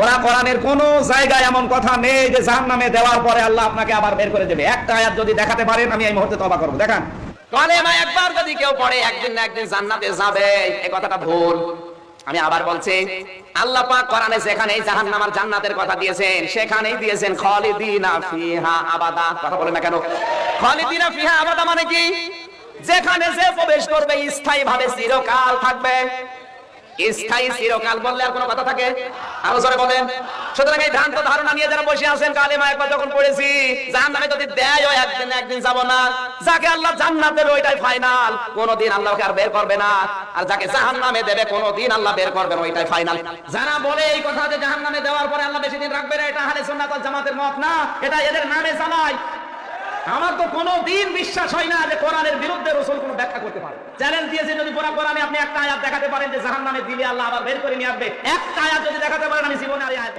ওরা কোরআনের কোন জায়গায় এমন কথা নেই যে জাহান নামে দেওয়ার পরে আল্লাহ আপনাকে আবার বের করে দেবে। একটা আয়াত যদি দেখাতে পারেন, আমি এই মুহূর্তে তবা করব। দেখান। কলেমা একবার যদি কেউ পড়ে, একদিন না একদিন জান্নাতে যাবে। এই কথাটা ভুল। আমি আবার বলছি, আল্লাহ পাক কোরআনে যেখানেই জাহান্নাম আর জান্নাতের কথা দিয়েছেন, সেখানেই দিয়েছেন খালিদিনা ফিহা আবাদা। কথা বলেন না কেন? খালিদিনা ফিহা আবাদা মানে কি? যেখানে যে প্রবেশ করবে স্থায়ী ভাবে চিরকাল থাকবে। স্থায়ী চিরকাল বললে আর কোনো কথা থাকে? আরও জোরে বলেন। সুতরাং এই ভ্রান্ত ধারণা নিয়ে যারা বসে আছেন, কালিমা একবার যখন পড়েছি, জাহান্নামে যদি দেয় ও একদিন একদিন যাব না। যাকে আল্লাহ জান্নাতের ওইটাই ফাইনাল কোনদিন আল্লাহকে আর বের করবে না। আর যাকে জাহান্নামে দেবে, কোনদিন আল্লাহ বের করবে না, ওইটাই ফাইনাল যারা বলে এই কথা যে জাহান্নামে দেওয়ার পরে আল্লাহ বেশি দিন রাখবে না, এটা আহলে সুন্নাত ওয়াল জামাতের মত না। এটা এদের নামে জানায় আমার তো কোনো দিন বিশ্বাস হয় না যে কোরআনের বিরুদ্ধে রসুল কোনো ব্যাখ্যা করতে পারে। চ্যালেঞ্জ দিয়েছে যদি পুরা কোরআনে আপনি একটা আয়াত দেখাতে পারেন যে জাহান নামে দিলে আল্লাহ আবার বের করে নিয়ে আসবে। একটা আয়াত যদি দেখাতে পারেন, আমি জীবনে আয়াত।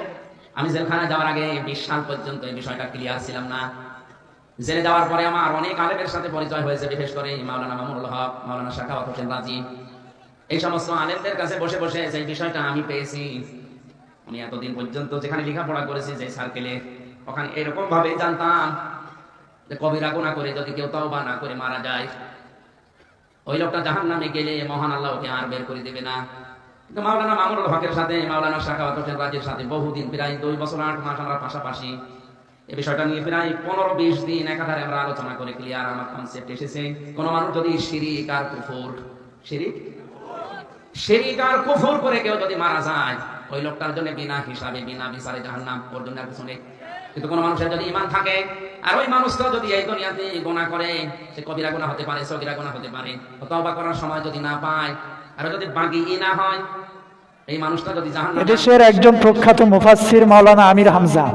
আমি জেলখানায় যাওয়ার আগে বিশ সাল পর্যন্ত এই বিষয়টা ক্লিয়ার ছিলাম না। জেলে যাওয়ার পরে আমার অনেক আলেমের সাথে পরিচয় হয়েছে, বিশেষ করে মাওলানা মামুনুল হক, মাওলানা শাখাওয়াত হোসেন রাজি। এই সমস্ত আলেমদের কাছে বসে বসে যে বিষয়টা আমি পেয়েছি, উনি এতদিন পর্যন্ত যেখানে লেখাপড়া করেছি যে সার্কেলে ওখানে এরকম ভাবে জানতাম। যে কবিরা গুণা করে, যদি কেউ তওবা না করে মারা যায়, ওই লোকটা জাহান নামে গেলে মহান আল্লাহ ওকে আর বের করে দেবে না। কিন্তু মাওলানা মামুনুল হকের সাথে, মাওলানা শাখাওয়াত হোসেন রাজের সাথে বহুদিন, প্রায় দুই বছর, আট মাস আমরা পাশাপাশি। এই বিষয়টা নিয়ে প্রায় পনেরো বিশ দিন একাধারে আমরা আলোচনা করে ক্লিয়ার আমার কনসেপ্ট এসেছে। কোনো মানুষ যদি শিরিক আর কুফুর, শিরিক? শিরিক আর কুফুর করে কেউ যদি মারা যায়, ওই লোকটার জন্য বিনা হিসাবে, বিনা বিচারে জাহান্নাম কিছু নেই। কিন্তু কোনো মানুষের যদি ইমান থাকে আর ওই মানুষটা যদি এই দুনিয়াতে গোনা করে, সে কবিরা গোনা হতে পারে, সগিরা গোনা হতে পারে। তবা করার সময় যদি না পায়, আর যদি বাকি না হয়, এই মানুষটা যদি একজন প্রখ্যাত মুফাসসির মাওলানা আমির হামজা।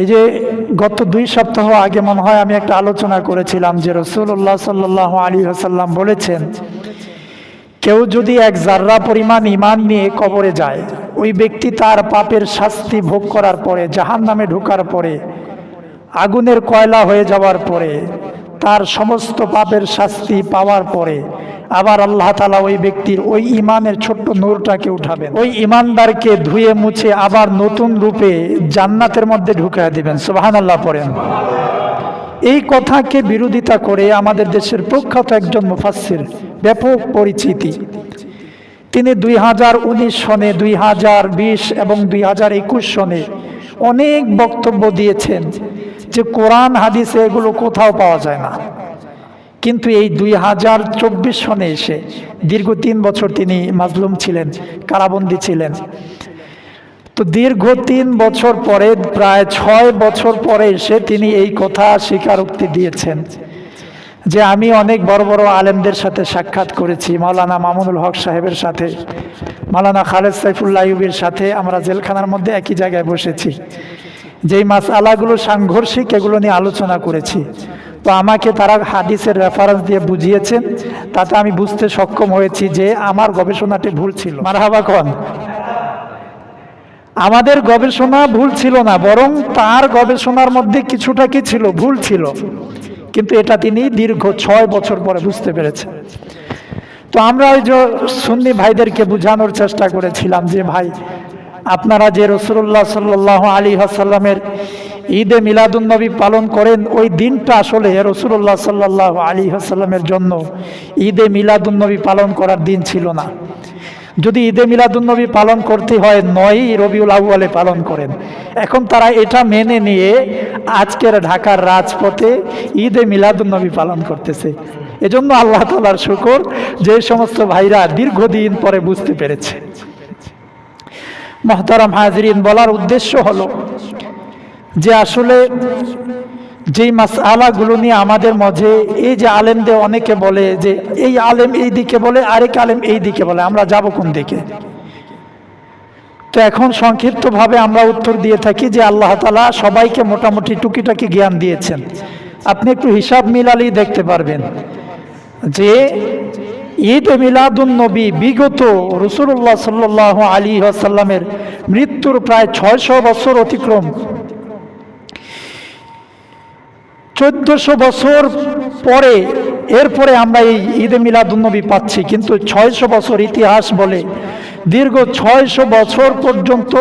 এই যে গত দুই সপ্তাহ আগে মনে হয় আমি একটা আলোচনা করেছিলাম যে রসুল্লাহ সাল্লাহ আলী হাসাল্লাম বলেছেন, কেউ যদি এক জাররা পরিমাণ ইমান নিয়ে কবরে যায় ওই ব্যক্তি তার পাপের শাস্তি ভোগ করার পরে জাহান নামে ঢোকার পরে, আগুনের কয়লা হয়ে যাওয়ার পরে, তার সমস্ত পাপের শাস্তি পাওয়ার পরে আবার আল্লাহ তালা ওই ব্যক্তির ওই ইমানের ছোট্ট নূরটাকে উঠাবেন। ওই ইমানদারকে ধুয়ে মুছে আবার নতুন রূপে জান্নাতের মধ্যে ঢুকিয়ে দিবেন। সুবাহান আল্লাহ পড়েন। এই কথাকে বিরোধিতা করে আমাদের দেশের প্রখ্যাত একজন মুফাসসির, ব্যাপক পরিচিতি। তিনি দুই হাজার উনিশ সনে, দুই হাজার বিশ এবং দুই হাজার একুশ সনে অনেক বক্তব্য দিয়েছেন যে কোরআন হাদিসে এগুলো কোথাও পাওয়া যায় না। কিন্তু এই দুই হাজার চব্বিশ সনে এসে দীর্ঘ তিন বছর তিনি মাজলুম ছিলেন, কারাবন্দী ছিলেন। তো দীর্ঘ তিন বছর পরে, প্রায় ছয় বছর পরে এসে তিনি এই কথা স্বীকারোক্তি দিয়েছেন। যে আমি অনেক বড় বড় আলেমদের সাথে সাক্ষাৎ করেছি, মাওলানা মামুনুল হক সাহেবের সাথে, মাওলানা খালেদ সাইফুল্লাহ ইউবির সাথে আমরা জেলখানার মধ্যে একই জায়গায় বসেছি। যেই মাস আলাগুলো সাংঘর্ষিক, এগুলো নিয়ে আলোচনা করেছি। তো আমাকে তারা হাদিসের রেফারেন্স দিয়ে বুঝিয়েছেন, তাতে আমি বুঝতে সক্ষম হয়েছি যে আমার গবেষণাটি ভুল ছিল। মারহাবা কন আমাদের গবেষণা ভুল ছিল না, বরং তার গবেষণার মধ্যে কিছুটা কি ছিল? ভুল ছিল। কিন্তু এটা তিনি দীর্ঘ ছয় বছর পরে বুঝতে পেরেছেন তো আমরা ওই যে সুন্নি ভাইদেরকে বোঝানোর চেষ্টা করেছিলাম যে, ভাই, আপনারা যে রসুল্লাহ সাল্লাহ আলী আসাল্লামের ঈদে মিলাদুন্নবী পালন করেন, ওই দিনটা আসলে রসুল্লাহ সাল্লাহ আলী আসাল্লামের জন্য ঈদে মিলাদুন্নবী পালন করার দিন ছিল না। যদি ঈদে মিলাদুন্নবী পালন করতে হয়, নয়ই রবিউল আউয়ালে পালন করেন। এখন তারা এটা মেনে নিয়ে আজকের ঢাকার রাজপথে ঈদে মিলাদুন্নবী পালন করতেছে। এজন্য আল্লাহ তালার শুকর, যে সমস্ত ভাইরা দীর্ঘদিন পরে বুঝতে পেরেছে। মহতারাম হাজরিন, বলার উদ্দেশ্য হলো যে আসলে যেই মাস আলাগুলো নিয়ে আমাদের মাঝে, এই যে আলেমদের অনেকে বলে যে, এই আলেম এই দিকে বলে, আরেক আলেম এই দিকে বলে, আমরা যাব কোন দিকে? তো এখন সংক্ষিপ্তভাবে আমরা উত্তর দিয়ে থাকি যে আল্লাহ তালা সবাইকে মোটামুটি টুকিটাকি জ্ঞান দিয়েছেন। আপনি একটু হিসাব মিলালেই দেখতে পারবেন যে, ঈদ মিলাদুন নবী বিগত রসুল্লাহ সাল্লাহ আলী আসাল্লামের মৃত্যুর প্রায় ছয়শো বছর অতিক্রম চোদ্দশো বছর পরে, এরপরে আমরা এই ঈদে মিলাদুন্নবী পাচ্ছি। কিন্তু ছয়শো বছর ইতিহাস বলে, দীর্ঘ ছয়শো বছর পর্যন্ত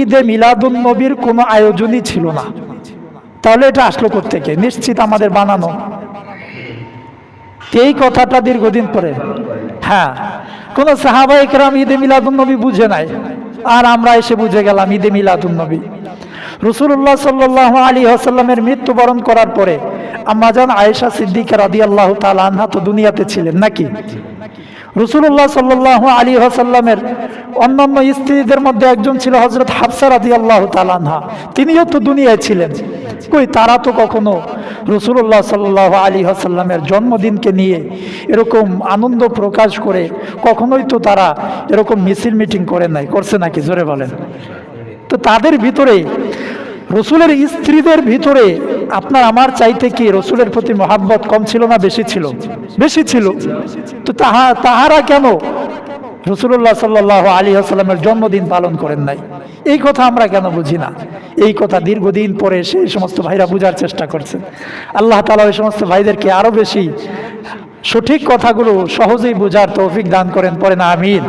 ঈদে মিলাদুন নবীর কোনো আয়োজনই ছিল না। তাহলে এটা আসলো থেকে নিশ্চিত আমাদের বানানো। এই কথাটা দীর্ঘদিন পরে। হ্যাঁ কোন সাহাবা একরাম ঈদে মিলাদুন নবী বুঝে নাই। আর আমরা এসে বুঝে গেলাম ঈদে মিলাদুন নবী। রসুল্লাহ সাল্লাহ আলী আসাল্লামের মৃত্যুবরণ করার পরে আম্মাজান আয়েশা সিদ্দিকা রাদি আল্লাহ আনহা তো দুনিয়াতে ছিলেন নাকি? রসুল্লাহ সাল্লাহ আলী আসাল্লামের অন্যান্য স্ত্রীদের মধ্যে একজন ছিল হজরত হাফসা রাদি আল্লাহ তালানহা তিনিও তো দুনিয়ায় ছিলেন। কই তারা তো কখনো রসুল্লাহ সাল্লাহ আলী আসাল্লামের জন্মদিনকে নিয়ে এরকম আনন্দ প্রকাশ করে কখনোই তো তারা এরকম মিছিল মিটিং করে নাই, করছে নাকি? জোরে বলেন। তো তাদের ভিতরে, রসুলের স্ত্রীদের ভিতরে আপনার আমার চাইতে কি রসুলের প্রতি মহাব্বত কম ছিল না বেশি ছিল? বেশি ছিল। তো তাহা তাহারা কেন রসুল্লাহ সাল্লাহ আলী আসসালামের জন্মদিন পালন করেন নাই। এই কথা আমরা কেন বুঝি না? এই কথা দীর্ঘদিন পরে সেই সমস্ত ভাইরা বোঝার চেষ্টা করছেন। আল্লাহ তালা ওই সমস্ত ভাইদেরকে আরও বেশি সঠিক কথাগুলো সহজেই বোঝার তৌফিক দান করেন পরে না, আমিন।